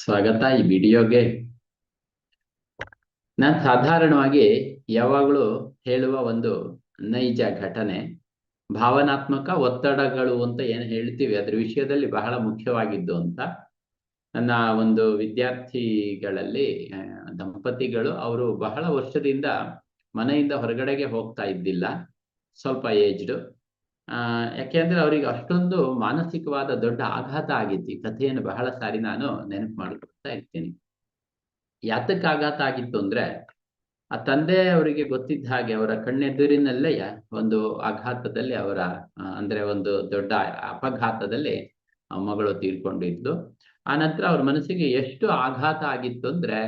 ಸ್ವಾಗತ ಈ ವಿಡಿಯೋಗೆ. ನಾನು ಸಾಧಾರಣವಾಗಿ ಯಾವಾಗಲೂ ಹೇಳುವ ಒಂದು ನೈಜ ಘಟನೆ, ಭಾವನಾತ್ಮಕ ಒತ್ತಡಗಳು ಅಂತ ಏನು ಹೇಳ್ತೀವಿ ಅದ್ರ ವಿಷಯದಲ್ಲಿ ಬಹಳ ಮುಖ್ಯವಾಗಿದ್ದು ಅಂತ. ನನ್ನ ಒಂದು ವಿದ್ಯಾರ್ಥಿಗಳಲ್ಲಿ ದಂಪತಿಗಳು ಅವರು ಬಹಳ ವರ್ಷದಿಂದ ಮನೆಯಿಂದ ಹೊರಗಡೆಗೆ ಹೋಗ್ತಾ ಇದ್ದಿಲ್ಲ. ಸ್ವಲ್ಪ ಏಜ್ಡ್ ಆ ಯಾಕೆಂದ್ರೆ ಅವರಿಗೆ ಅಷ್ಟೊಂದು ಮಾನಸಿಕವಾದ ದೊಡ್ಡ ಆಘಾತ ಆಗಿತ್ತು ಕಥೆಯನ್ನು ಬಹಳ ಸಾರಿ ನಾನು ನೆನಪು ಮಾಡ್ಕೊಳ್ತಾ ಇರ್ತೀನಿ. ಯಾತಕ್ಕೆ ಆಘಾತ ಆಗಿತ್ತು ಅಂದ್ರೆ, ಆ ತಂದೆ ಅವರಿಗೆ ಗೊತ್ತಿದ್ದ ಹಾಗೆ ಅವರ ಕಣ್ಣೆದುರಿನಲ್ಲೇ ಒಂದು ಆಘಾತದಲ್ಲಿ ಅವರ ಅಂದ್ರೆ ಒಂದು ದೊಡ್ಡ ಅಪಘಾತದಲ್ಲಿ ಮಗಳು ತೀರ್ಕೊಂಡಿದ್ದು. ಆ ನಂತರ ಅವ್ರ ಮನಸ್ಸಿಗೆ ಎಷ್ಟು ಆಘಾತ ಆಗಿತ್ತು ಅಂದ್ರೆ,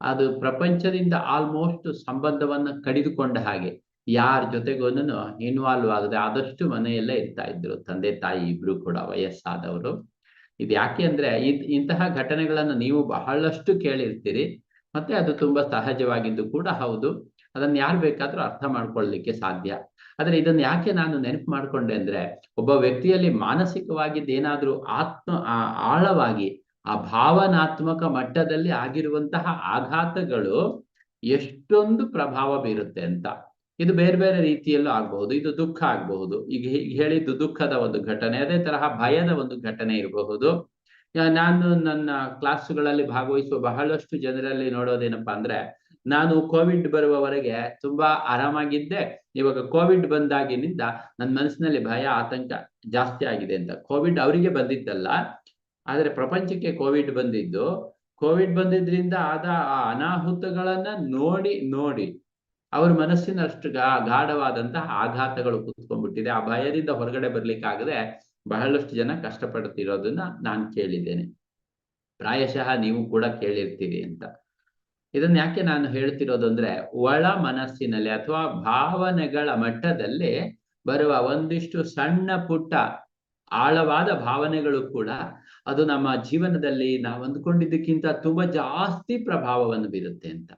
ಅದು ಪ್ರಪಂಚದಿಂದ ಆಲ್ಮೋಸ್ಟ್ ಸಂಬಂಧವನ್ನ ಕಡಿದುಕೊಂಡ ಹಾಗೆ. ಯಾರ ಜೊತೆಗೂನು ಇನ್ವಾಲ್ವ್ ಆಗದೆ ಆದಷ್ಟು ಮನೆಯಲ್ಲೇ ಇರ್ತಾ ಇದ್ರು. ತಂದೆ, ತಾಯಿ ಇಬ್ರು ಕೂಡ ವಯಸ್ಸಾದವರು. ಇದು ಯಾಕೆ ಅಂದ್ರೆ ಇಂತಹ ಘಟನೆಗಳನ್ನ ನೀವು ಬಹಳಷ್ಟು ಕೇಳಿರ್ತೀರಿ. ಮತ್ತೆ ಅದು ತುಂಬಾ ಸಹಜವಾಗಿದ್ದು ಕೂಡ ಹೌದು. ಅದನ್ನ ಯಾರು ಬೇಕಾದ್ರೂ ಅರ್ಥ ಮಾಡ್ಕೊಳ್ಲಿಕ್ಕೆ ಸಾಧ್ಯ. ಆದ್ರೆ ಇದನ್ನ ಯಾಕೆ ನಾನು ನೆನಪು ಮಾಡ್ಕೊಂಡೆ ಅಂದ್ರೆ ಒಬ್ಬ ವ್ಯಕ್ತಿಯಲ್ಲಿ ಮಾನಸಿಕವಾಗಿದ್ದು ಏನಾದ್ರೂ ಆತ್ಮ ಆಳವಾಗಿ, ಆ ಭಾವನಾತ್ಮಕ ಮಟ್ಟದಲ್ಲಿ ಆಗಿರುವಂತಹ ಆಘಾತಗಳು ಎಷ್ಟೊಂದು ಪ್ರಭಾವ ಬೀರುತ್ತೆ ಅಂತ. ಇದು ಬೇರೆ ಬೇರೆ ರೀತಿಯಲ್ಲೂ ಆಗಬಹುದು. ಇದು ದುಃಖ ಆಗಬಹುದು. ಈಗ ಹೇಳಿದ್ದು ದುಃಖದ ಒಂದು ಘಟನೆ, ಅದೇ ತರಹ ಭಯದ ಒಂದು ಘಟನೆ ಇರಬಹುದು. ನಾನು ನನ್ನ ಕ್ಲಾಸುಗಳಲ್ಲಿ ಭಾಗವಹಿಸುವ ಬಹಳಷ್ಟು ಜನರಲ್ಲಿ ನೋಡೋದೇನಪ್ಪಾ ಅಂದ್ರೆ, ನಾನು ಕೋವಿಡ್ ಬರುವವರೆಗೆ ತುಂಬಾ ಆರಾಮಾಗಿದ್ದೆ. ಇವಾಗ ಕೋವಿಡ್ ಬಂದಾಗಿನಿಂದ ನನ್ನ ಮನಸ್ಸಿನಲ್ಲಿ ಭಯ, ಆತಂಕ ಜಾಸ್ತಿ ಆಗಿದೆ ಅಂತ. ಕೋವಿಡ್ ಅವರಿಗೆ ಬಂದಿದ್ದಲ್ಲ, ಆದ್ರೆ ಪ್ರಪಂಚಕ್ಕೆ ಕೋವಿಡ್ ಬಂದಿದ್ದು. ಕೋವಿಡ್ ಬಂದಿದ್ರಿಂದ ಆದ ಆ ಅನಾಹುತಗಳನ್ನ ನೋಡಿ ನೋಡಿ ಅವ್ರ ಮನಸ್ಸಿನ ಅಷ್ಟು ಗಾಢವಾದಂತಹ ಆಘಾತಗಳು ಕುತ್ಕೊಂಡ್ಬಿಟ್ಟಿದೆ. ಆ ಭಯದಿಂದ ಹೊರಗಡೆ ಬರ್ಲಿಕ್ಕಾಗದೆ ಬಹಳಷ್ಟು ಜನ ಕಷ್ಟಪಡ್ತಿರೋದನ್ನ ನಾನು ಕೇಳಿದ್ದೇನೆ. ಪ್ರಾಯಶಃ ನೀವು ಕೂಡ ಕೇಳಿರ್ತೀರಿ ಅಂತ. ಇದನ್ನ ಯಾಕೆ ನಾನು ಹೇಳ್ತಿರೋದು ಅಂದ್ರೆ, ಒಳ ಮನಸ್ಸಿನಲ್ಲಿ ಅಥವಾ ಭಾವನೆಗಳ ಮಟ್ಟದಲ್ಲಿ ಬರುವ ಒಂದಿಷ್ಟು ಸಣ್ಣ ಪುಟ್ಟ ಆಳವಾದ ಭಾವನೆಗಳು ಕೂಡ ಅದು ನಮ್ಮ ಜೀವನದಲ್ಲಿ ನಾವು ಅಂದ್ಕೊಂಡಿದ್ದಕ್ಕಿಂತ ತುಂಬಾ ಜಾಸ್ತಿ ಪ್ರಭಾವವನ್ನು ಬೀರುತ್ತೆ ಅಂತ.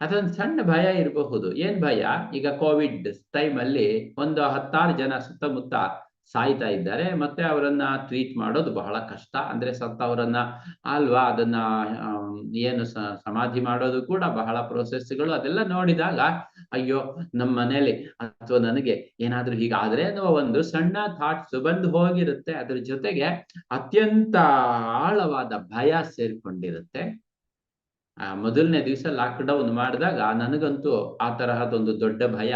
ಅದೊಂದು ಸಣ್ಣ ಭಯ ಇರಬಹುದು. ಏನ್ ಭಯ? ಈಗ ಕೋವಿಡ್ ಟೈಮ್ ಅಲ್ಲಿ ಒಂದು ಹತ್ತಾರು ಜನ ಸುತ್ತಮುತ್ತ ಸಾಯ್ತಾ ಇದ್ದಾರೆ. ಮತ್ತೆ ಅವರನ್ನ ಟ್ರೀಟ್ ಮಾಡೋದು ಬಹಳ ಕಷ್ಟ. ಅಂದ್ರೆ ಸತ್ತವರನ್ನ ಅಲ್ವಾ? ಅದನ್ನ ಏನು ಸಮಾಧಿ ಮಾಡೋದು ಕೂಡ ಬಹಳ ಪ್ರೋಸೆಸ್ಗಳು ಅದೆಲ್ಲ ನೋಡಿದಾಗ, ಅಯ್ಯೋ ನಮ್ಮ ಮನೇಲಿ ಅಥವಾ ನನಗೆ ಏನಾದ್ರೂ ಹೀಗಾದ್ರೆ ಅನ್ನುವ ಒಂದು ಸಣ್ಣ ಥಾಟ್ಸ್ ಬಂದು ಹೋಗಿರುತ್ತೆ. ಅದ್ರ ಜೊತೆಗೆ ಅತ್ಯಂತ ಆಳವಾದ ಭಯ ಸೇರ್ಕೊಂಡಿರುತ್ತೆ. ಆ, ಮೊದಲನೇ ದಿವಸ ಲಾಕ್ ಡೌನ್ ಮಾಡಿದಾಗ ನನಗಂತೂ ಆ ತರಹದ ಒಂದು ದೊಡ್ಡ ಭಯ.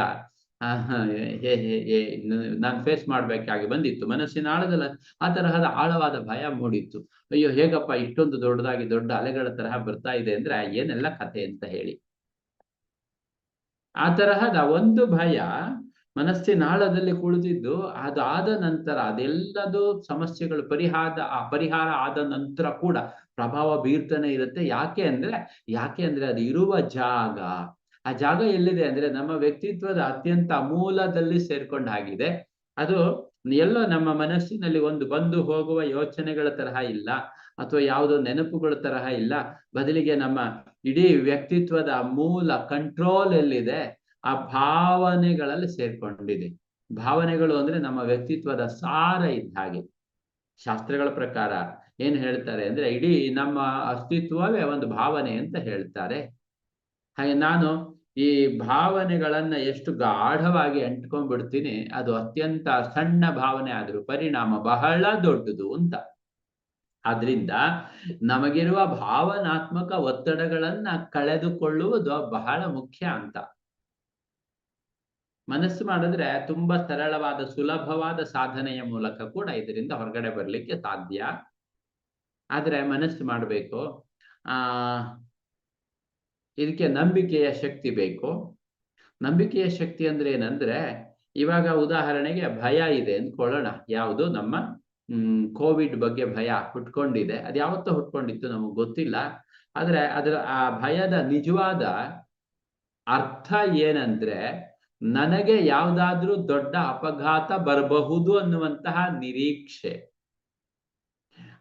ನಾನು ಫೇಸ್ ಮಾಡ್ಬೇಕಾಗಿ ಬಂದಿತ್ತು. ಮನಸ್ಸಿನ ಆಳದಲ್ಲ, ಆ ತರಹದ ಆಳವಾದ ಭಯ ಮೂಡಿತ್ತು. ಅಯ್ಯೋ, ಹೇಗಪ್ಪ ಇಷ್ಟೊಂದು ದೊಡ್ಡದಾಗಿ ದೊಡ್ಡ ಅಲೆಗಳ ತರಹ ಬರ್ತಾ ಇದೆ ಅಂದ್ರೆ ಏನೆಲ್ಲ ಕಥೆ ಅಂತ ಹೇಳಿ. ಆ ತರಹದ ಒಂದು ಭಯ ಮನಸ್ಸಿನ ಆಳದಲ್ಲಿ ಕುಳಿತಿದ್ದು, ಅದಾದ ನಂತರ ಅದೆಲ್ಲದು ಸಮಸ್ಯೆಗಳು ಪರಿಹಾರ ಆ ಪರಿಹಾರ ಆದ ನಂತರ ಕೂಡ ಪ್ರಭಾವ ಬೀರ್ತಾನೆ ಇರುತ್ತೆ. ಯಾಕೆ ಅಂದ್ರೆ ಯಾಕೆ ಅಂದ್ರೆ ಅದು ಇರುವ ಜಾಗ. ಆ ಜಾಗ ಎಲ್ಲಿದೆ ಅಂದ್ರೆ ನಮ್ಮ ವ್ಯಕ್ತಿತ್ವದ ಅತ್ಯಂತ ಮೂಲದಲ್ಲಿ ಸೇರ್ಕೊಂಡ ಹಾಗಿದೆ ಅದು ಎಲ್ಲೋ ನಮ್ಮ ಮನಸ್ಸಿನಲ್ಲಿ ಒಂದು ಬಂದು ಹೋಗುವ ಯೋಚನೆಗಳ ತರಹ ಇಲ್ಲ, ಅಥವಾ ಯಾವುದೋ ನೆನಪುಗಳ ತರಹ ಇಲ್ಲ. ಬದಲಿಗೆ ನಮ್ಮ ಇಡೀ ವ್ಯಕ್ತಿತ್ವದ ಮೂಲ ಕಂಟ್ರೋಲ್ ಎಲ್ಲಿದೆ? ಆ ಭಾವನೆಗಳಲ್ಲಿ ಸೇರ್ಕೊಂಡಿದೆ. ಭಾವನೆಗಳು ಅಂದ್ರೆ ನಮ್ಮ ವ್ಯಕ್ತಿತ್ವದ ಸಾರ ಇದ್ದ ಹಾಗೆ. ಶಾಸ್ತ್ರಗಳ ಪ್ರಕಾರ ಏನ್ ಹೇಳ್ತಾರೆ ಅಂದ್ರೆ ಇಡೀ ನಮ್ಮ ಅಸ್ತಿತ್ವವೇ ಒಂದು ಭಾವನೆ ಅಂತ ಹೇಳ್ತಾರೆ. ಹಾಗೆ ನಾನು ಈ ಭಾವನೆಗಳನ್ನ ಎಷ್ಟು ಗಾಢವಾಗಿ ಅಂಟ್ಕೊಂಡ್ಬಿಡ್ತೀನಿ, ಅದು ಅತ್ಯಂತ ಸಣ್ಣ ಭಾವನೆ ಆದ್ರೂ ಪರಿಣಾಮ ಬಹಳ ದೊಡ್ಡದು ಅಂತ. ಆದ್ರಿಂದ ನಮಗಿರುವ ಭಾವನಾತ್ಮಕ ಒತ್ತಡಗಳನ್ನ ಕಳೆದುಕೊಳ್ಳುವುದು ಬಹಳ ಮುಖ್ಯ ಅಂತ. ಮನಸ್ಸು ಮಾಡಿದ್ರೆ ತುಂಬಾ ಸರಳವಾದ, ಸುಲಭವಾದ ಸಾಧನೆಯ ಮೂಲಕ ಕೂಡ ಇದರಿಂದ ಹೊರಗಡೆ ಬರ್ಲಿಕ್ಕೆ ಸಾಧ್ಯ. ಆದ್ರೆ ಮನಸ್ಸು ಮಾಡಬೇಕು. ಆ, ಇದಕ್ಕೆ ನಂಬಿಕೆಯ ಶಕ್ತಿ ಬೇಕು. ನಂಬಿಕೆಯ ಶಕ್ತಿ ಅಂದ್ರೆ ಏನಂದ್ರೆ, ಇವಾಗ ಉದಾಹರಣೆಗೆ ಭಯ ಇದೆ ಅಂದ್ಕೊಳ್ಳೋಣ. ಯಾವುದು ನಮ್ಮ ಕೋವಿಡ್ ಬಗ್ಗೆ ಭಯ ಹುಟ್ಕೊಂಡಿದೆ. ಅದು ಯಾವತ್ತೋ ಹುಟ್ಕೊಂಡಿತ್ತು ನಮಗೆ ಗೊತ್ತಿಲ್ಲ. ಆದ್ರೆ ಅದರ ಆ ಭಯದ ನಿಜವಾದ ಅರ್ಥ ಏನಂದ್ರೆ ನನಗೆ ಯಾವುದಾದ್ರೂ ದೊಡ್ಡ ಅಪಘಾತ ಬರಬಹುದು ಅನ್ನುವಂತಹ ನಿರೀಕ್ಷೆ.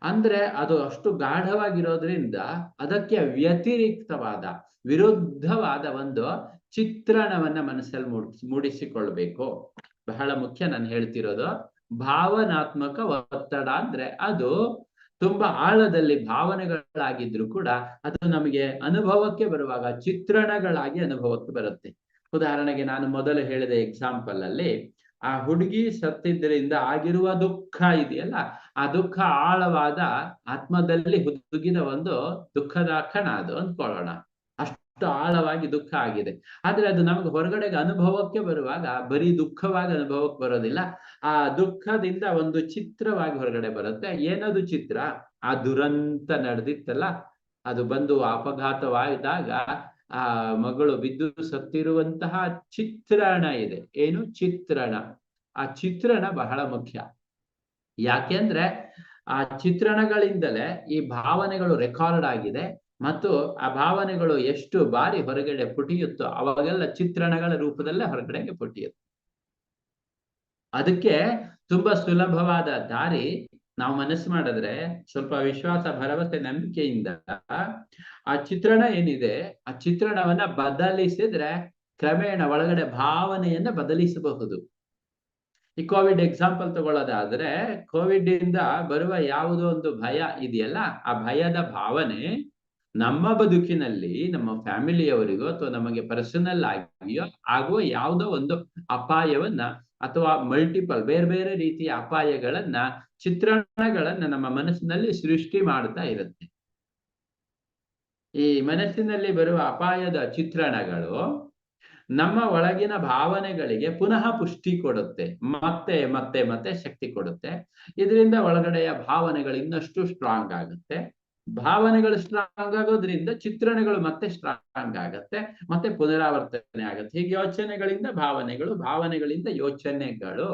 ಅಂದ್ರೆ ಅದು ಅಷ್ಟು ಗಾಢವಾಗಿರೋದ್ರಿಂದ ಅದಕ್ಕೆ ವ್ಯತಿರಿಕ್ತವಾದ, ವಿರುದ್ಧವಾದ ಒಂದು ಚಿತ್ರಣವನ್ನ ಮನಸ್ಸಲ್ಲಿ ಮೂಡ್, ಮೂಡಿಸಿಕೊಳ್ಬೇಕು. ಬಹಳ ಮುಖ್ಯ ನಾನು ಹೇಳ್ತಿರೋದು. ಭಾವನಾತ್ಮಕ ಒತ್ತಡ ಅಂದ್ರೆ ಅದು ತುಂಬಾ ಆಳದಲ್ಲಿ ಭಾವನೆಗಳಾಗಿದ್ರು ಕೂಡ ಅದು ನಮಗೆ ಅನುಭವಕ್ಕೆ ಬರುವಾಗ ಚಿತ್ರಣಗಳಾಗಿ ಅನುಭವಕ್ಕೆ ಬರುತ್ತೆ. ಉದಾಹರಣೆಗೆ ನಾನು ಮೊದಲು ಹೇಳಿದ ಎಕ್ಸಾಂಪಲ್ ಅಲ್ಲಿ ಆ ಹುಡುಗಿ ಸತ್ತಿದ್ದರಿಂದ ಆಗಿರುವ ದುಃಖ ಇದೆಯಲ್ಲ, ಆ ದುಃಖ ಆಳವಾದ ಆತ್ಮದಲ್ಲಿ ಹುದುಗಿದ ಒಂದು ದುಃಖದ ಕಣ ಅದು ಅಂದ್ಕೊಳ್ಳೋಣ. ಅಷ್ಟು ಆಳವಾಗಿ ದುಃಖ ಆಗಿದೆ. ಆದ್ರೆ ಅದು ನಮಗೆ ಹೊರಗಡೆಗೆ ಅನುಭವಕ್ಕೆ ಬರುವಾಗ, ಬರೀ ದುಃಖವಾಗಿ ಅನುಭವಕ್ಕೆ ಬರೋದಿಲ್ಲ, ಆ ದುಃಖದಿಂದ ಒಂದು ಚಿತ್ರವಾಗಿ ಹೊರಗಡೆ ಬರುತ್ತೆ. ಏನದು ಚಿತ್ರ? ಆ ದುರಂತ ನಡೆದಿತ್ತಲ್ಲ, ಅದು ಬಂದು ಅಪಘಾತವಾದಾಗ ಆ ಮಗಳು ಬಿದ್ದು ಸತ್ತಿರುವಂತಹ ಚಿತ್ರಣ ಇದೆ. ಏನು? ಚಿತ್ರಣ. ಆ ಚಿತ್ರಣ ಬಹಳ ಮುಖ್ಯ. ಯಾಕೆಂದ್ರೆ ಆ ಚಿತ್ರಣಗಳಿಂದಲೇ ಈ ಭಾವನೆಗಳು ರೆಕಾರ್ಡ್ ಆಗಿದೆ ಮತ್ತು ಆ ಭಾವನೆಗಳು ಎಷ್ಟು ಬಾರಿ ಹೊರಗಡೆ ಪುಟಿಯುತ್ತೋ ಅವಾಗೆಲ್ಲ ಚಿತ್ರಣಗಳ ರೂಪದಲ್ಲೇ ಹೊರಗಡೆಗೆ ಪುಟಿಯುತ್ತೆ. ಅದಕ್ಕೆ ತುಂಬಾ ಸುಲಭವಾದ ದಾರಿ ನಾವು ಮನಸ್ಸು ಮಾಡಿದ್ರೆ ಸ್ವಲ್ಪ ವಿಶ್ವಾಸ, ಭರವಸೆ, ನಂಬಿಕೆಯಿಂದ ಆ ಚಿತ್ರಣ ಏನಿದೆ, ಆ ಚಿತ್ರಣವನ್ನ ಬದಲಿಸಿದ್ರೆ ಕ್ರಮೇಣ ಒಳಗಡೆ ಭಾವನೆಯನ್ನ ಬದಲಿಸಬಹುದು. ಈ ಕೋವಿಡ್ ಎಕ್ಸಾಂಪಲ್ ತಗೊಳ್ಳೋದಾದ್ರೆ ಕೋವಿಡ್ ಇಂದ ಬರುವ ಯಾವುದೋ ಒಂದು ಭಯ ಇದೆಯಲ್ಲ, ಆ ಭಯದ ಭಾವನೆ ನಮ್ಮ ಬದುಕಿನಲ್ಲಿ, ನಮ್ಮ ಫ್ಯಾಮಿಲಿಯವರಿಗೋ ಅಥವಾ ನಮಗೆ ಪರ್ಸನಲ್ ಆಗಿಯೋ ಆಗುವ ಯಾವುದೋ ಒಂದು ಅಪಾಯವನ್ನ ಅಥವಾ ಮಲ್ಟಿಪಲ್ ಬೇರೆ ಬೇರೆ ರೀತಿಯ ಅಪಾಯಗಳನ್ನ ಚಿತ್ರಣಗಳನ್ನ ನಮ್ಮ ಮನಸ್ಸಿನಲ್ಲಿ ಸೃಷ್ಟಿ ಮಾಡ್ತಾ ಇರುತ್ತೆ. ಈ ಮನಸ್ಸಿನಲ್ಲಿ ಬರುವ ಅಪಾಯದ ಚಿತ್ರಣಗಳು ನಮ್ಮ ಒಳಗಿನ ಭಾವನೆಗಳಿಗೆ ಪುನಃ ಪುಷ್ಟಿ ಕೊಡುತ್ತೆ. ಮತ್ತೆ ಮತ್ತೆ ಮತ್ತೆ ಶಕ್ತಿ ಕೊಡುತ್ತೆ. ಇದರಿಂದ ಒಳಗಡೆಯ ಭಾವನೆಗಳು ಇನ್ನಷ್ಟು ಸ್ಟ್ರಾಂಗ್ ಆಗುತ್ತೆ. ಭಾವನೆಗಳು ಸ್ಟ್ರಾಂಗ್ ಆಗೋದ್ರಿಂದ ಚಿತ್ರಣಗಳು ಮತ್ತೆ ಸ್ಟ್ರಾಂಗ್ ಆಗತ್ತೆ. ಮತ್ತೆ ಪುನರಾವರ್ತನೆ ಆಗುತ್ತೆ. ಹೀಗೆ ಯೋಚನೆಗಳಿಂದ ಭಾವನೆಗಳು, ಭಾವನೆಗಳಿಂದ ಯೋಚನೆಗಳು.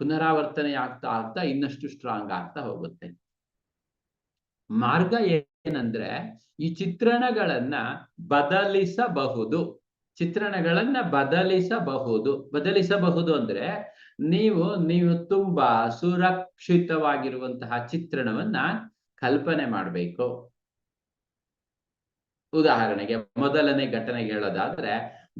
ಪುನರಾವರ್ತನೆ ಆಗ್ತಾ ಆಗ್ತಾ ಇನ್ನಷ್ಟು ಸ್ಟ್ರಾಂಗ್ ಆಗ್ತಾ ಹೋಗುತ್ತೆ. ಮಾರ್ಗ ಏನಂದ್ರೆ ಈ ಚಿತ್ರಣಗಳನ್ನ ಬದಲಿಸಬಹುದು. ಚಿತ್ರಣಗಳನ್ನ ಬದಲಿಸಬಹುದು. ಬದಲಿಸಬಹುದು ಅಂದ್ರೆ ನೀವು ನೀವು ತುಂಬಾ ಸುರಕ್ಷಿತವಾಗಿರುವಂತಹ ಚಿತ್ರಣವನ್ನ ಕಲ್ಪನೆ ಮಾಡಬೇಕು. ಉದಾಹರಣೆಗೆ ಮೊದಲನೇ ಘಟನೆಗೆ ಹೇಳೋದಾದ್ರೆ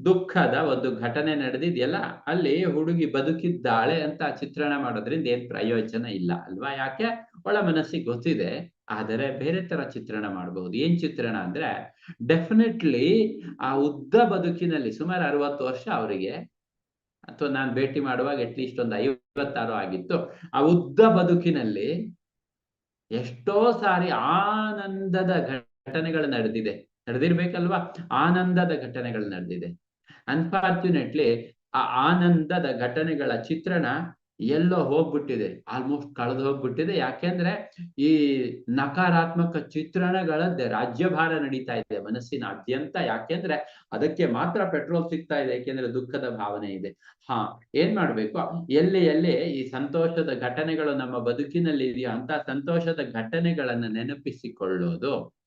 ದುಃಖದ ಒಂದು ಘಟನೆ ನಡೆದಿದೆಯಲ್ಲ, ಅಲ್ಲಿ ಹುಡುಗಿ ಬದುಕಿದ್ದಾಳೆ ಅಂತ ಚಿತ್ರಣ ಮಾಡೋದ್ರಿಂದ ಏನ್ ಪ್ರಯೋಜನ ಇಲ್ಲ ಅಲ್ವಾ? ಯಾಕೆ? ಒಳ ಮನಸ್ಸಿಗೆ ಗೊತ್ತಿದೆ, ಆದರೆ ಬೇರೆ ತರ ಚಿತ್ರಣ ಮಾಡಬಹುದು ಏನ್ ಚಿತ್ರಣ ಅಂದ್ರೆ ಡೆಫಿನೆಟ್ಲಿ ಆ ಉದ್ದ ಬದುಕಿನಲ್ಲಿ ಸುಮಾರು ಅರವತ್ತು ವರ್ಷ ಅವರಿಗೆ, ಅಥವಾ ನಾನು ಭೇಟಿ ಮಾಡುವಾಗ ಅಟ್ಲೀಸ್ಟ್ ಒಂದು ಐವತ್ತಾರು ಆಗಿತ್ತು, ಆ ಉದ್ದ ಬದುಕಿನಲ್ಲಿ ಎಷ್ಟೋ ಸಾರಿ ಆನಂದದ ಘಟನೆಗಳು ನಡೆದಿದೆ. ನಡೆದಿರ್ಬೇಕಲ್ವಾ? ಆನಂದದ ಘಟನೆಗಳು ನಡೆದಿದೆ. ಅನ್ಫಾರ್ಚುನೇಟ್ಲಿ ಆ ಆನಂದದ ಘಟನೆಗಳ ಚಿತ್ರಣ ಎಲ್ಲೋ ಹೋಗ್ಬಿಟ್ಟಿದೆ. ಆಲ್ಮೋಸ್ಟ್ ಕಳೆದು ಹೋಗ್ಬಿಟ್ಟಿದೆ. ಯಾಕೆಂದ್ರೆ ಈ ನಕಾರಾತ್ಮಕ ಚಿತ್ರಣಗಳದ್ದೇ ರಾಜ್ಯಭಾರ ನಡೀತಾ ಇದೆ ಮನಸ್ಸಿನಾದ್ಯಂತ. ಯಾಕೆಂದ್ರೆ ಅದಕ್ಕೆ ಮಾತ್ರ ಪೆಟ್ರೋಲ್ ಸಿಗ್ತಾ ಇದೆ ಯಾಕೆಂದ್ರೆ ದುಃಖದ ಭಾವನೆ ಇದೆ. ಹಾ, ಏನ್ ಮಾಡ್ಬೇಕು? ಎಲ್ಲಿ ಎಲ್ಲಿ ಈ ಸಂತೋಷದ ಘಟನೆಗಳು ನಮ್ಮ ಬದುಕಿನಲ್ಲಿ ಇದೆಯೋ ಅಂತ ಸಂತೋಷದ ಘಟನೆಗಳನ್ನ ನೆನಪಿಸಿಕೊಳ್ಳೋದು.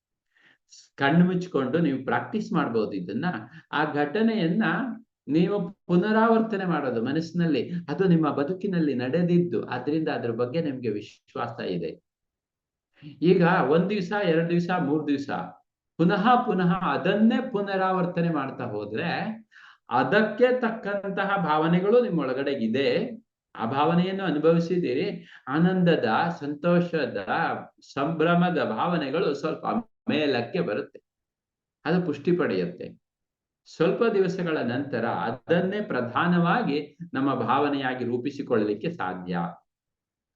ಕಣ್ಣು ಮುಚ್ಕೊಂಡು ನೀವು ಪ್ರಾಕ್ಟೀಸ್ ಮಾಡ್ಬೋದು ಇದನ್ನ ಆ ಘಟನೆಯನ್ನ ನೀವು ಪುನರಾವರ್ತನೆ ಮಾಡೋದು ಮನಸ್ಸಿನಲ್ಲಿ, ಅದು ನಿಮ್ಮ ಬದುಕಿನಲ್ಲಿ ನಡೆದಿದ್ದು, ಅದರಿಂದ ಅದ್ರ ಬಗ್ಗೆ ನಿಮ್ಗೆ ವಿಶ್ವಾಸ ಇದೆ. ಈಗ ಒಂದ್ ದಿವ್ಸ, ಎರಡ್ ದಿವ್ಸ, ಮೂರ್ ದಿವ್ಸ, ಪುನಃ ಪುನಃ ಅದನ್ನೇ ಪುನರಾವರ್ತನೆ ಮಾಡ್ತಾ ಹೋದ್ರೆ, ಅದಕ್ಕೆ ತಕ್ಕಂತಹ ಭಾವನೆಗಳು ನಿಮ್ಮೊಳಗಡೆ ಇದೆ. ಆ ಭಾವನೆಯನ್ನು ಅನುಭವಿಸಿದ್ದೀರಿ. ಆನಂದದ, ಸಂತೋಷದ, ಸಂಭ್ರಮದ ಭಾವನೆಗಳು ಸ್ವಲ್ಪ ಮೇಲಕ್ಕೆ ಬರುತ್ತೆ. ಅದು ಪುಷ್ಟಿ ಪಡೆಯುತ್ತೆ. ಸ್ವಲ್ಪ ದಿವಸಗಳ ನಂತರ ಅದನ್ನೇ ಪ್ರಧಾನವಾಗಿ ನಮ್ಮ ಭಾವನೆಯಾಗಿ ರೂಪಿಸಿಕೊಳ್ಳಲಿಕ್ಕೆ ಸಾಧ್ಯ.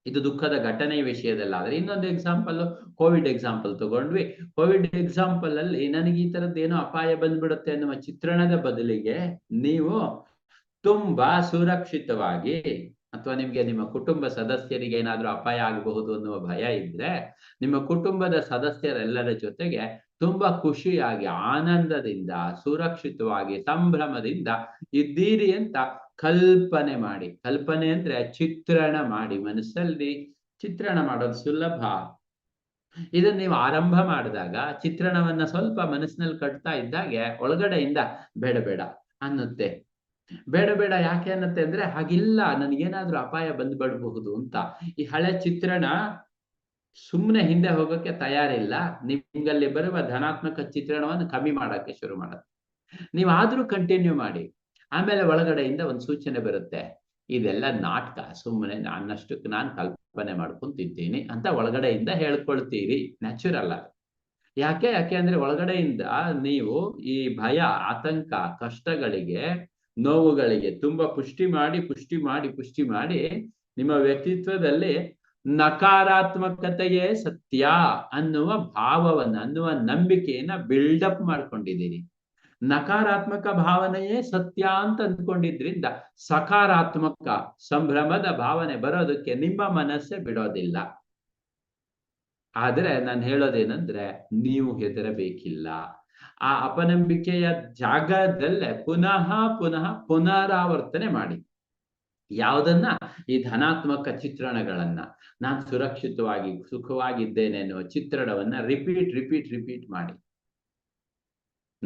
ಇದು ದುಃಖದ ಘಟನೆಯ ವಿಷಯದಲ್ಲಾದ್ರೆ ಇನ್ನೊಂದು ಎಕ್ಸಾಂಪಲ್ ಕೋವಿಡ್ ಎಕ್ಸಾಂಪಲ್ ತಗೊಂಡ್ವಿ. ಕೋವಿಡ್ ಎಕ್ಸಾಂಪಲ್ ಅಲ್ಲಿ ನನಗೆ ಈ ತರದ್ದು ಏನೋ ಅಪಾಯ ಬಂದ್ಬಿಡುತ್ತೆ ಅನ್ನುವ ಚಿತ್ರಣದ ಬದಲಿಗೆ ನೀವು ತುಂಬಾ ಸುರಕ್ಷಿತವಾಗಿ ಅಥವಾ ನಿಮಗೆ ನಿಮ್ಮ ಕುಟುಂಬ ಸದಸ್ಯರಿಗೆ ಏನಾದರೂ ಅಪಾಯ ಆಗಬಹುದು ಅನ್ನುವ ಭಯ ಇದ್ರೆ, ನಿಮ್ಮ ಕುಟುಂಬದ ಸದಸ್ಯರೆಲ್ಲರ ಜೊತೆಗೆ ತುಂಬಾ ಖುಷಿಯಾಗಿ, ಆನಂದದಿಂದ, ಸುರಕ್ಷಿತವಾಗಿ, ಸಂಭ್ರಮದಿಂದ ಇದ್ದೀರಿ ಅಂತ ಕಲ್ಪನೆ ಮಾಡಿ. ಕಲ್ಪನೆ ಅಂದ್ರೆ ಚಿತ್ರಣ ಮಾಡಿ ಮನಸ್ಸಲ್ಲಿ. ಚಿತ್ರಣ ಮಾಡೋದು ಸುಲಭ. ಇದನ್ನ ನೀವು ಆರಂಭ ಮಾಡಿದಾಗ, ಚಿತ್ರಣವನ್ನ ಸ್ವಲ್ಪ ಮನಸ್ಸಿನಲ್ಲಿ ಕಟ್ತಾ ಇದ್ದಾಗೆ ಒಳಗಡೆಯಿಂದ ಬೇಡ ಬೇಡ ಅನ್ನುತ್ತೆ. ಬೇಡ ಬೇಡ ಯಾಕೆ ಅನ್ನತ್ತೆ ಅಂದ್ರೆ ಹಾಗಿಲ್ಲ, ನನಗೇನಾದ್ರೂ ಅಪಾಯ ಬಂದ್ಬಿಡ್ಬಹುದು ಅಂತ. ಈ ಹಳೆ ಚಿತ್ರಣ ಸುಮ್ಮನೆ ಹಿಂದೆ ಹೋಗಕ್ಕೆ ತಯಾರಿಲ್ಲ. ನಿಮ್ಗಲ್ಲಿ ಬರುವ ಧನಾತ್ಮಕ ಚಿತ್ರಣವನ್ನು ಕಮ್ಮಿ ಮಾಡಕ್ಕೆ ಶುರು ಮಾಡುತ್ತೆ. ನೀವು ಆದ್ರೂ ಕಂಟಿನ್ಯೂ ಮಾಡಿ. ಆಮೇಲೆ ಒಳಗಡೆಯಿಂದ ಒಂದು ಸೂಚನೆ ಬರುತ್ತೆ. ಇದೆಲ್ಲ ನಾಟಕ ಸುಮ್ಮನೆ ನನ್ನಷ್ಟಕ್ಕೆ ನಾನು ಕಲ್ಪನೆ ಮಾಡ್ಕೊಂತಿದ್ದೀನಿ ಅಂತ ಒಳಗಡೆಯಿಂದ ಹೇಳ್ಕೊಳ್ತೀರಿ. ನ್ಯಾಚುರಲ್ ಯಾಕೆ ಯಾಕೆ ಅಂದ್ರೆ ಒಳಗಡೆಯಿಂದ ನೀವು ಈ ಭಯ, ಆತಂಕ, ಕಷ್ಟಗಳಿಗೆ ನೋವುಗಳಿಗೆ ತುಂಬಾ ಪುಷ್ಟಿ ಮಾಡಿ ಪುಷ್ಟಿ ಮಾಡಿ ಪುಷ್ಟಿ ಮಾಡಿ ನಿಮ್ಮ ವ್ಯಕ್ತಿತ್ವದಲ್ಲಿ ನಕಾರಾತ್ಮಕತೆಯೇ ಸತ್ಯ ಅನ್ನುವ ಭಾವವನ್ನ, ಅನ್ನುವ ನಂಬಿಕೆಯನ್ನ ಬಿಲ್ಡಪ್ ಮಾಡ್ಕೊಂಡಿದ್ದೀರಿ. ನಕಾರಾತ್ಮಕ ಭಾವನೆಯೇ ಸತ್ಯ ಅಂತ ಅಂದ್ಕೊಂಡಿದ್ರಿಂದ ಸಕಾರಾತ್ಮಕ ಸಂಭ್ರಮದ ಭಾವನೆ ಬರೋದಕ್ಕೆ ನಿಮ್ಮ ಮನಸ್ಸೇ ಬಿಡೋದಿಲ್ಲ. ಆದ್ರೆ ನಾನು ಹೇಳೋದೇನಂದ್ರೆ, ನೀವು ಹೆದರಬೇಕಿಲ್ಲ. ಆ ಅಪನಂಬಿಕೆಯ ಜಾಗದಲ್ಲೇ ಪುನಃ ಪುನಃ ಪುನರಾವರ್ತನೆ ಮಾಡಿ. ಯಾವುದನ್ನ? ಈ ಧನಾತ್ಮಕ ಚಿತ್ರಣಗಳನ್ನ. ನಾನು ಸುರಕ್ಷಿತವಾಗಿ ಸುಖವಾಗಿದ್ದೇನೆ ಅನ್ನುವ ಚಿತ್ರಣವನ್ನ ರಿಪೀಟ್ ರಿಪೀಟ್ ರಿಪೀಟ್ ಮಾಡಿ.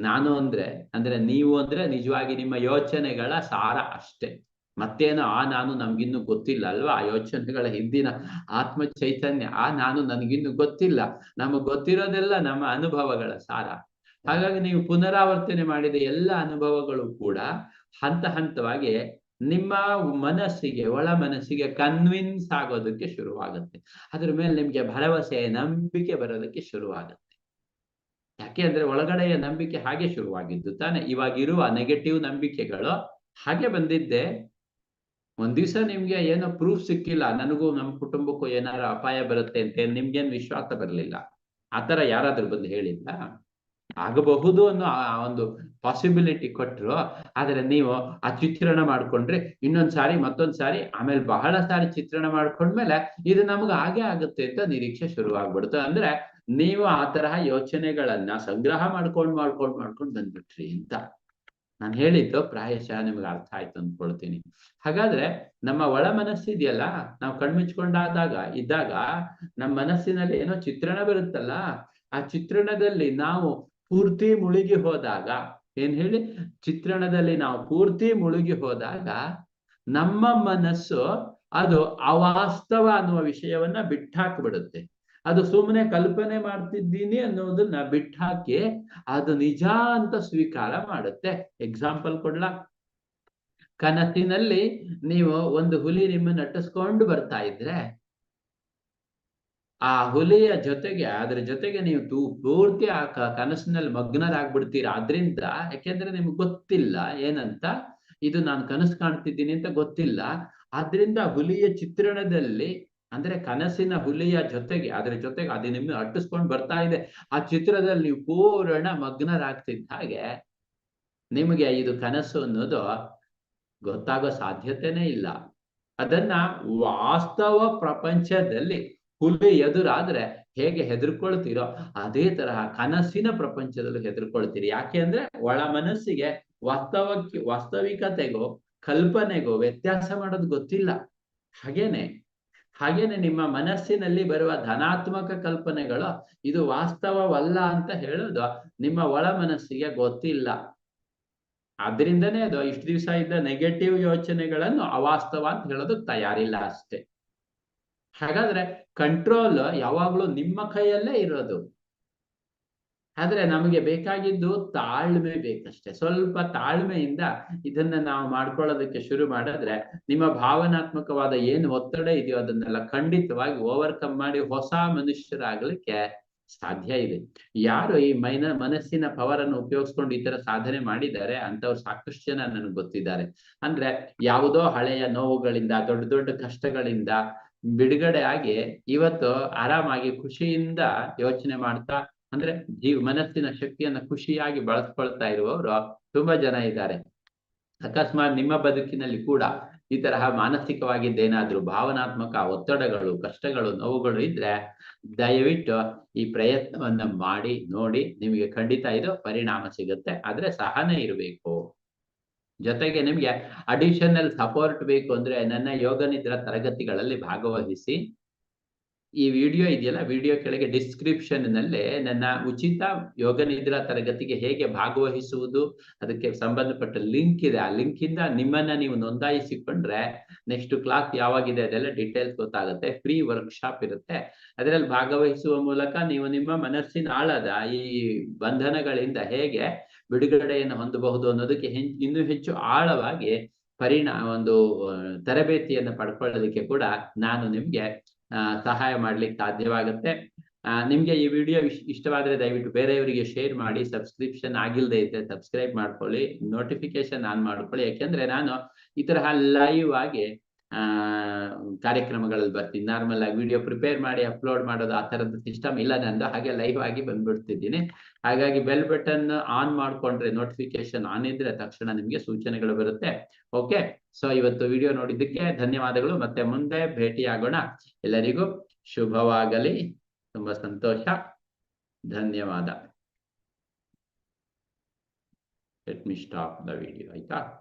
ನಾನು ಅಂದ್ರೆ ಅಂದ್ರೆ ನೀವು ಅಂದ್ರೆ ನಿಜವಾಗಿ ನಿಮ್ಮ ಯೋಚನೆಗಳ ಸಾರ ಅಷ್ಟೇ. ಮತ್ತೇನು ಆ ನಾನು ನಮ್ಗಿನ್ನು ಗೊತ್ತಿಲ್ಲ ಅಲ್ವಾ? ಆ ಯೋಚನೆಗಳ ಹಿಂದಿನ ಆತ್ಮ ಚೈತನ್ಯ ಆ ನಾನು ನನಗಿನ್ನು ಗೊತ್ತಿಲ್ಲ. ನಮಗ್ ಗೊತ್ತಿರೋದೆಲ್ಲ ನಮ್ಮ ಅನುಭವಗಳ ಸಾರ. ಹಾಗಾಗಿ ನೀವು ಪುನರಾವರ್ತನೆ ಮಾಡಿದ ಎಲ್ಲ ಅನುಭವಗಳು ಕೂಡ ಹಂತ ಹಂತವಾಗಿ ನಿಮ್ಮ ಮನಸ್ಸಿಗೆ, ಒಳ ಮನಸ್ಸಿಗೆ ಕನ್ವಿನ್ಸ್ ಆಗೋದಕ್ಕೆ ಶುರುವಾಗುತ್ತೆ. ಅದ್ರ ಮೇಲೆ ನಿಮ್ಗೆ ಭರವಸೆ, ನಂಬಿಕೆ ಬರೋದಕ್ಕೆ ಶುರುವಾಗುತ್ತೆ. ಯಾಕೆ ಅಂದ್ರೆ ಒಳಗಡೆಯ ನಂಬಿಕೆ ಹಾಗೆ ಶುರುವಾಗಿದ್ದು ತಾನೆ. ಇವಾಗಿರುವ ನೆಗೆಟಿವ್ ನಂಬಿಕೆಗಳು ಹಾಗೆ ಬಂದಿದ್ದೆ, ಒಂದ್ ದಿವಸ ನಿಮ್ಗೆ ಏನೋ ಪ್ರೂಫ್ ಸಿಕ್ಕಿಲ್ಲ, ನನಗೂ ನಮ್ಮ ಕುಟುಂಬಕ್ಕೂ ಏನಾರು ಅಪಾಯ ಬರುತ್ತೆ ಅಂತ ನಿಮ್ಗೇನ್ ವಿಶ್ವಾಸ ಬರಲಿಲ್ಲ. ಆತರ ಯಾರಾದ್ರೂ ಬಂದು ಹೇಳಿಲ್ಲ ಆಗಬಹುದು ಅನ್ನೋ ಆ ಒಂದು ಪಾಸಿಬಿಲಿಟಿ ಕೊಟ್ಟರು ಆದ್ರೆ ನೀವು ಆ ಚಿತ್ರಣ ಮಾಡ್ಕೊಂಡ್ರೆ ಇನ್ನೊಂದ್ ಸಾರಿ ಮತ್ತೊಂದ್ ಸಾರಿ ಆಮೇಲೆ ಬಹಳ ಸಾರಿ ಚಿತ್ರಣ ಮಾಡ್ಕೊಂಡ್ಮೇಲೆ ಇದು ನಮ್ಗೆ ಹಾಗೆ ಆಗುತ್ತೆ ಅಂತ ನಿರೀಕ್ಷೆ ಶುರುವಾಗ್ಬಿಡ್ತು. ಅಂದ್ರೆ ನೀವು ಆ ತರಹ ಯೋಚನೆಗಳನ್ನ ಸಂಗ್ರಹ ಮಾಡ್ಕೊಂಡ್ ಮಾಡ್ಕೊಂಡ್ ಮಾಡ್ಕೊಂಡ್ ಬಂದ್ಬಿಟ್ರಿ ಅಂತ. ನಾನು ಹೇಳಿದ್ದು ಪ್ರಾಯಶಃ ನಿಮ್ಗೆ ಅರ್ಥ ಆಯ್ತು ಅಂದ್ಕೊಳ್ತೀನಿ ಹಾಗಾದ್ರೆ ನಮ್ಮ ಒಳ ಮನಸ್ಸಿದೆಯಲ್ಲ, ನಾವು ಕಣ್ಮುಚ್ಕೊಂಡಾದಾಗ, ಇದ್ದಾಗ ನಮ್ಮ ಮನಸ್ಸಿನಲ್ಲಿ ಏನೋ ಚಿತ್ರಣ ಬರುತ್ತಲ್ಲ, ಆ ಚಿತ್ರಣದಲ್ಲಿ ನಾವು ಪೂರ್ತಿ ಮುಳುಗಿ ಹೋದಾಗ, ಏನ್ ಹೇಳಿ? ಚಿತ್ರಣದಲ್ಲಿ ನಾವು ಪೂರ್ತಿ ಮುಳುಗಿ ಹೋದಾಗ, ನಮ್ಮ ಮನಸ್ಸು ಅದು ಅವಾಸ್ತವ ಅನ್ನುವ ವಿಷಯವನ್ನ ಬಿಟ್ಟಾಕ್ಬಿಡುತ್ತೆ. ಅದು ಸುಮ್ಮನೆ ಕಲ್ಪನೆ ಮಾಡ್ತಿದ್ದೀನಿ ಅನ್ನೋದನ್ನ ಬಿಟ್ಟಾಕಿ ಅದು ನಿಜ ಅಂತ ಸ್ವೀಕಾರ ಮಾಡುತ್ತೆ. ಎಕ್ಸಾಂಪಲ್ ಕೊಡ್ಲಾ? ಕನಸಿನಲ್ಲಿ ನೀವು ಒಂದು ಹುಲಿ ನಿಮ್ಮನ್ನ ನಟಿಸ್ಕೊಂಡು ಬರ್ತಾ ಇದ್ರೆ ಆ ಹುಲಿಯ ಜೊತೆಗೆ, ಅದ್ರ ಜೊತೆಗೆ ನೀವು ತೂ, ಪೂರ್ತಿ ಆ ಕನಸಿನಲ್ಲಿ ಮಗ್ನರಾಗ್ಬಿಡ್ತೀರಾ? ಅದ್ರಿಂದ ಯಾಕೆಂದ್ರೆ ನಿಮ್ಗೆ ಗೊತ್ತಿಲ್ಲ ಏನಂತ? ಇದು ನಾನು ಕನಸು ಕಾಣ್ತಿದ್ದೀನಿ ಅಂತ ಗೊತ್ತಿಲ್ಲ. ಆದ್ರಿಂದ ಹುಲಿಯ ಚಿತ್ರಣದಲ್ಲಿ, ಅಂದ್ರೆ ಕನಸಿನ ಹುಲಿಯ ಜೊತೆಗೆ, ಅದ್ರ ಜೊತೆಗೆ ಅದು ನಿಮ್ಗೆ ಅಟ್ಟಿಸ್ಕೊಂಡು ಬರ್ತಾ ಇದೆ. ಆ ಚಿತ್ರದಲ್ಲಿ ನೀವು ಪೂರ್ಣ ಮಗ್ನರಾಗ್ತಿದ್ದ ಹಾಗೆ, ನಿಮಗೆ ಇದು ಕನಸು ಅನ್ನೋದು ಗೊತ್ತಾಗೋ ಸಾಧ್ಯತೆನೇ ಇಲ್ಲ. ಅದನ್ನ ವಾಸ್ತವ ಪ್ರಪಂಚದಲ್ಲಿ ಹುಲಿ ಎದುರಾದ್ರೆ ಹೇಗೆ ಹೆದರ್ಕೊಳ್ತೀರೋ ಅದೇ ತರಹ ಕನಸಿನ ಪ್ರಪಂಚದಲ್ಲೂ ಹೆದರ್ಕೊಳ್ತೀರಿ. ಯಾಕೆ ಅಂದ್ರೆ ಒಳ ಮನಸ್ಸಿಗೆ ವಾಸ್ತವಕ್ಕೆ, ವಾಸ್ತವಿಕತೆಗೋ, ಕಲ್ಪನೆಗೋ ವ್ಯತ್ಯಾಸ ಮಾಡೋದು ಗೊತ್ತಿಲ್ಲ. ಹಾಗೇನೆ ಹಾಗೇನೆ ನಿಮ್ಮ ಮನಸ್ಸಿನಲ್ಲಿ ಬರುವ ಧನಾತ್ಮಕ ಕಲ್ಪನೆಗಳು ಇದು ವಾಸ್ತವವಲ್ಲ ಅಂತ ಹೇಳೋದು ನಿಮ್ಮ ಒಳ ಮನಸ್ಸಿಗೆ ಗೊತ್ತಿಲ್ಲ. ಆದ್ರಿಂದನೇ ಅದು ಇಷ್ಟು ದಿವಸ ಇದ್ದ ನೆಗೆಟಿವ್ ಯೋಚನೆಗಳನ್ನು ಅವಾಸ್ತವ ಅಂತ ಹೇಳೋದಕ್ಕೆ ತಯಾರಿಲ್ಲ ಅಷ್ಟೇ. ಹಾಗಾದ್ರೆ ಕಂಟ್ರೋಲ್ ಯಾವಾಗ್ಲೂ ನಿಮ್ಮ ಕೈಯಲ್ಲೇ ಇರೋದು. ಆದ್ರೆ ನಮಗೆ ಬೇಕಾಗಿದ್ದು ತಾಳ್ಮೆ ಬೇಕಷ್ಟೆ. ಸ್ವಲ್ಪ ತಾಳ್ಮೆಯಿಂದ ಇದನ್ನ ನಾವು ಮಾಡ್ಕೊಳ್ಳೋದಕ್ಕೆ ಶುರು ಮಾಡಿದ್ರೆ ನಿಮ್ಮ ಭಾವನಾತ್ಮಕವಾದ ಏನು ಒತ್ತಡ ಇದೆಯೋ ಅದನ್ನೆಲ್ಲ ಖಂಡಿತವಾಗಿ ಓವರ್ಕಮ್ ಮಾಡಿ ಹೊಸ ಮನುಷ್ಯರಾಗ್ಲಿಕ್ಕೆ ಸಾಧ್ಯ ಇದೆ. ಯಾರು ಈ ಮೈನ, ಮನಸ್ಸಿನ ಪವರ್ ಅನ್ನು ಉಪಯೋಗಿಸ್ಕೊಂಡು ಈ ತರ ಸಾಧನೆ ಮಾಡಿದ್ದಾರೆ ಅಂತವ್ರು ಸಾಕಷ್ಟು ಜನ ನನಗೆ ಗೊತ್ತಿದ್ದಾರೆ. ಅಂದ್ರೆ ಯಾವುದೋ ಹಳೆಯ ನೋವುಗಳಿಂದ, ದೊಡ್ಡ ದೊಡ್ಡ ಕಷ್ಟಗಳಿಂದ ಬಿಡುಗಡೆ ಆಗಿ ಇವತ್ತು ಆರಾಮಾಗಿ ಖುಷಿಯಿಂದ ಯೋಚನೆ ಮಾಡ್ತಾ, ಅಂದ್ರೆ ಜೀವ ಮನಸ್ಸಿನ ಶಕ್ತಿಯನ್ನ ಖುಷಿಯಾಗಿ ಬಳಸ್ಕೊಳ್ತಾ ಇರುವವರು ತುಂಬಾ ಜನ ಇದ್ದಾರೆ. ಅಕಸ್ಮಾತ್ ನಿಮ್ಮ ಬದುಕಿನಲ್ಲಿ ಕೂಡ ಈ ತರಹ ಮಾನಸಿಕವಾಗಿದ್ದೇನಾದ್ರೂ ಭಾವನಾತ್ಮಕ ಒತ್ತಡಗಳು, ಕಷ್ಟಗಳು, ನೋವುಗಳು ಇದ್ರೆ ದಯವಿಟ್ಟು ಈ ಪ್ರಯತ್ನವನ್ನ ಮಾಡಿ, ನೋಡಿ ನಿಮಗೆ ಖಂಡಿತ ಇದು ಪರಿಣಾಮ ಸಿಗುತ್ತೆ. ಆದ್ರೆ ಸಹನೆ ಇರಬೇಕು. ಜೊತೆಗೆ ನಿಮ್ಗೆ ಅಡಿಷನಲ್ ಸಪೋರ್ಟ್ ಬೇಕು ಅಂದ್ರೆ ನನ್ನ ಯೋಗ ನಿದ್ರ ತರಗತಿಗಳಲ್ಲಿ ಭಾಗವಹಿಸಿ. ಈ ವಿಡಿಯೋ ಇದೆಯಲ್ಲ? ವಿಡಿಯೋ ಕೆಳಗೆ ಡಿಸ್ಕ್ರಿಪ್ಷನ್ನಲ್ಲಿ ನನ್ನ ಉಚಿತ ಯೋಗ ನಿದ್ರಾ ತರಗತಿಗೆ ಹೇಗೆ ಭಾಗವಹಿಸುವುದು, ಅದಕ್ಕೆ ಸಂಬಂಧಪಟ್ಟ ಲಿಂಕ್ ಇದೆ. ಆ ಲಿಂಕ್ ಇಂದ ನಿಮ್ಮನ್ನ ನೀವು ನೋಂದಾಯಿಸಿಕೊಂಡ್ರೆ ನೆಕ್ಸ್ಟ್ ಕ್ಲಾಸ್ ಯಾವಾಗಿದೆ ಅದೆಲ್ಲ ಡೀಟೇಲ್ಸ್ ಗೊತ್ತಾಗುತ್ತೆ. ಫ್ರೀ ವರ್ಕ್ಶಾಪ್ ಇರುತ್ತೆ. ಅದರಲ್ಲಿ ಭಾಗವಹಿಸುವ ಮೂಲಕ ನೀವು ನಿಮ್ಮ ಮನಸ್ಸಿನ ಆಳದ ಈ ಬಂಧನಗಳಿಂದ ಹೇಗೆ ಬಿಡುಗಡೆಯನ್ನು ಹೊಂದಬಹುದು ಅನ್ನೋದಕ್ಕೆ ಇನ್ನೂ ಹೆಚ್ಚು ಆಳವಾಗಿ ಪರಿಣಾಮ ಒಂದು ತರಬೇತಿಯನ್ನು ಪಡ್ಕೊಳ್ಳೋದಕ್ಕೆ ಕೂಡ ನಾನು ನಿಮ್ಗೆ ಸಹಾಯ ಮಾಡ್ಲಿಕ್ಕೆ ಸಾಧ್ಯವಾಗುತ್ತೆ. ನಿಮ್ಗೆ ಈ ವಿಡಿಯೋ ಇಷ್ಟವಾದ್ರೆ ದಯವಿಟ್ಟು ಬೇರೆಯವರಿಗೆ ಶೇರ್ ಮಾಡಿ, ಸಬ್ಸ್ಕ್ರಿಪ್ಷನ್ ಆಗಿಲ್ಲದೆ ಇದ್ರೆ ಸಬ್ಸ್ಕ್ರೈಬ್ ಮಾಡ್ಕೊಳ್ಳಿ ನೋಟಿಫಿಕೇಶನ್ ಆನ್ ಮಾಡ್ಕೊಳ್ಳಿ. ಯಾಕೆಂದ್ರೆ ನಾನು ಈ ತರಹ ಲೈವ್ ಆಗಿ ಕಾರ್ಯಕ್ರಮಗಳಲ್ಲಿ ಬರ್ತೀನಿ. ನಾರ್ಮಲ್ ಆಗಿ ವಿಡಿಯೋ ಪ್ರಿಪೇರ್ ಮಾಡಿ ಅಪ್ಲೋಡ್ ಮಾಡೋದು ಆ ತರದ ಸಿಸ್ಟಮ್ ಇಲ್ಲ ನಂದು. ಹಾಗೆ ಲೈವ್ ಆಗಿ ಬಂದ್ಬಿಡ್ತಿದ್ದೀನಿ. ಹಾಗಾಗಿ ಬೆಲ್ ಬಟನ್ ಆನ್ ಮಾಡ್ಕೊಂಡ್ರೆ ನೋಟಿಫಿಕೇಶನ್ ಆನ್ ಇದ್ರೆ ತಕ್ಷಣ ನಿಮ್ಗೆ ಸೂಚನೆಗಳು ಬರುತ್ತೆ. ಓಕೆ ಸೊ ಇವತ್ತು ವಿಡಿಯೋ ನೋಡಿದ್ದಕ್ಕೆ ಧನ್ಯವಾದಗಳು. ಮತ್ತೆ ಮುಂದೆ ಭೇಟಿಯಾಗೋಣ. ಎಲ್ಲರಿಗೂ ಶುಭವಾಗಲಿ. ತುಂಬಾ ಸಂತೋಷ. ಧನ್ಯವಾದ. Let me stop the video ಆಯ್ತಾ?